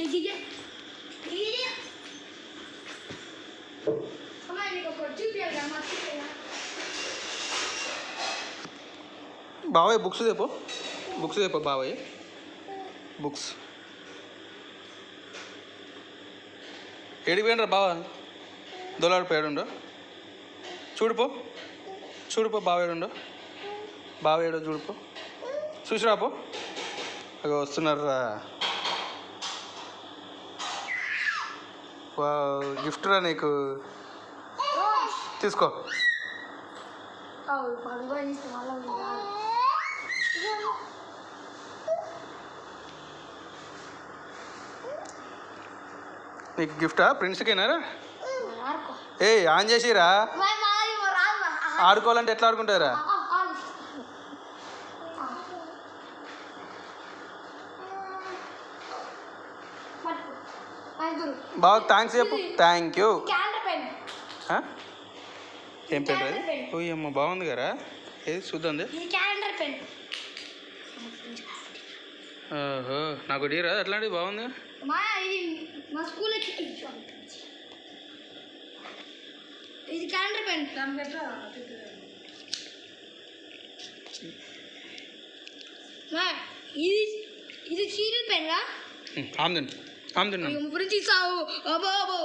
అచ్చే అచ్చే ఇది అమ్మా నీకు ఒక చూపియాలి మర్చిపోయా బావయ్య బుక్స్ చెప్పు. బుక్స్ చెప్పు బావయ్య. బుక్స్ ఏడిపోయినరా బావ? దొలాడిపోయాడుండో చూడుపో. చూడుపో బావ ఏడుండో బావ ఏడో చూడుపో. చూసిరాపో. అగో వస్తున్నారా గిఫ్ట్ రా నీకు. తీసుకో. నీకు గిఫ్టా? ప్రిన్స్కేనారా ఏ ఆన్ చేసిరా. ఆడుకోవాలంటే ఎట్లా ఆడుకుంటారా బాగా థ్యాంక్స్ చెప్పు. థ్యాంక్ యూ ఏం పెన్ అది బాగుంది కదా? ఏది? చూద్దాం ఇది క్యాలెండర్ పెన్. ఓహో నాకు డీరా అట్లాంటివి బాగుంది? మా ఇది మా స్కూల్ ఇది క్యాలెండర్ పెన్. ఇది ఇది సీరియల్ పెన్గా ఆమ్దండి ఆమ్దండి గురించి సావు అబో అబో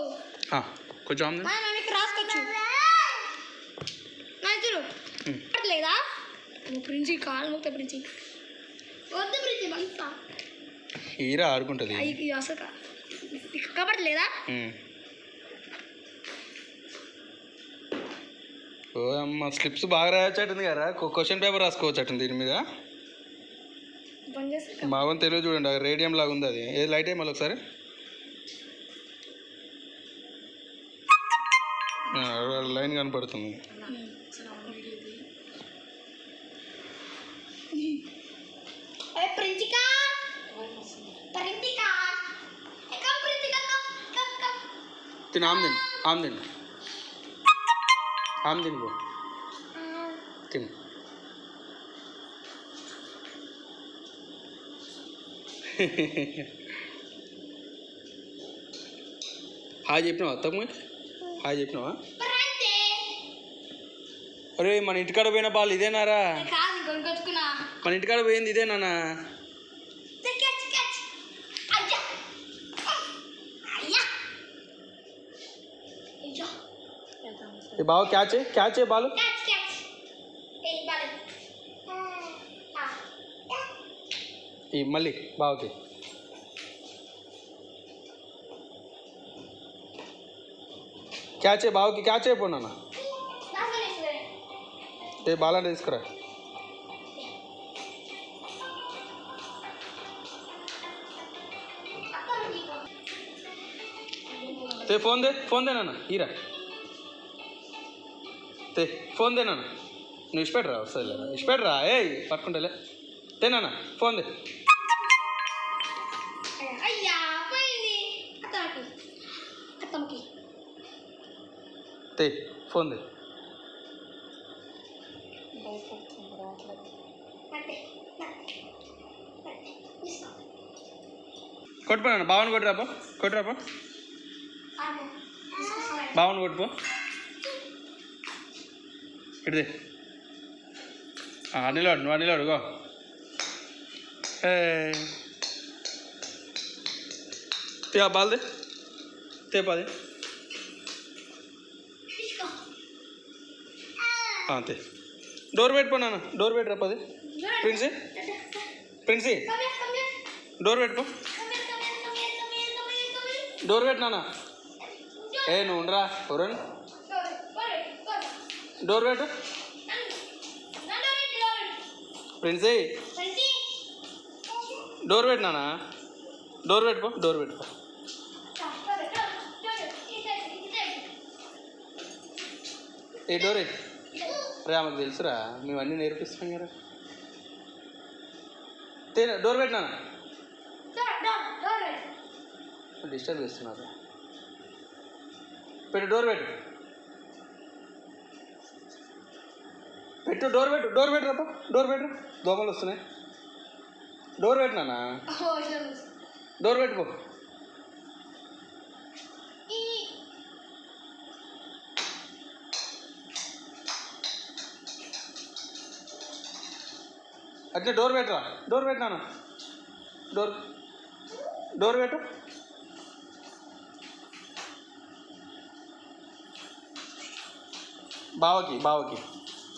కొంచెం ఆమ్దండి మా మేము ఇక్కడ రాసుకోవచ్చు. లేదా ప్రిన్సి కాలు మొక్క ప్రిన్సి వద్దు ప్రిన్సి మళ్ళీ ఈరా ఆడుకుంటుంది. ఇది అసలు కా- కాబట్టి లేదా? ఉమ్. ఓ అమ్మ స్లిప్స్ బాగా రాయొచ్చట్టుంది కదా. క్వశ్చన్ పేపర్ రాసుకోవచ్చట్టుంది దీని మీద. బాగుంది తెలివి చూడండి రేడియం లాగా ఉంది అది. ఏ లైట్ అయ్యి మళ్ళీ ఒకసారి? లైన్ కనపడుతుంది. కమ్ కమ్ తిని ఆమ్దిని ఆమ్దిని ఆమ్దిని పో. తిని. హాయ్ చెప్పినావా? అత్తమ్మ హాయ్ చెప్పినావా? అరే మన ఇంటికాడ పోయిన బాల్ ఇదేనారా మన ఇంటికాడ పోయింది ఇదేనా బావ catch? Catch ball catch catch ఏ బాలే ఆ ఈ మళ్ళీ బావకి. క్యాచ్ బావకి క్యాచ్ అయిపోయినా అన్న ఏ బాలా తీసుకురా. తే ఫోన్ దే ఫోన్ దే నాన్న ఈరా. తే ఫోన్ దే నాన్న. నువ్వు ఇష్టపెట్టరా వస్తుంది ఇష్టపెట్టరా ఏ పట్టుకుంటేలే. తేనా ఫోన్ దే. అయ్యా పోయింది. అత్తమ్మకి అత్తమ్మకి. తే ఫోన్ దే కొట్టుపోయినా బావని కొట్టురాపో కొట్టురాపో. బావని కొట్టుపో. ఇటుదే నిలబడు నువ్వు నిలబడు గో. ఏ తే ఆ బాల్దే తే పది తీసుకో అంతే డోర్ పెట్టుకో నాన్న డోర్ పెట్టురా పది ప్రిన్సీ ప్రిన్సీ. డోర్ పెట్టుకో. డోర్ పెట్టు నాన్న ఏ నువ్వు ఉండరా ఎవరని. డోర్ పెట్టు ఫ్రెండ్స్ డోర్ పెట్టినానా డోర్ పెట్టుకో డోర్ పెట్టుకో ఏ డోర్. రే ఆమెకు తెలుసురా మేము అన్నీ నేర్పిస్తాం కదా. డోర్ పెట్టినానా డిస్టర్బ్ చేస్తున్నారు. పెట్టు డోర్ పెట్టు. పెట్టు డోర్ పెట్టు డోర్ పెట్టు రాపా డోర్ పెట్టు. దోమలు వస్తున్నాయి. డోర్ పెట్టినానా డోర్ పెట్టుకో. అట్లే డోర్ పెట్టరా? డోర్ పెట్టినానా. డోర్ డోర్ పెట్టు. బావకి బావకి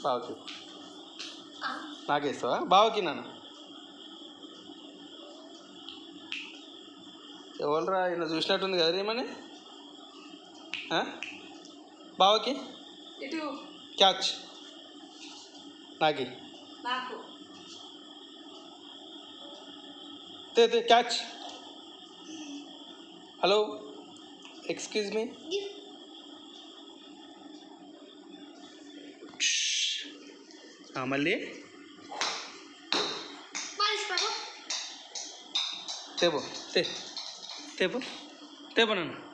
బావకి. నాకేస్తావా? బావకి నాన్న. ఎవరురా ఈయన చూసినట్టుంది కదా ఏమని? బావకి? క్యాచ్. నాకి. నాకు. తే తే క్యాచ్ హలో ఎక్స్క్యూజ్ మీ మళ్ళీ తేపో తే తేపో తేపో నన్ను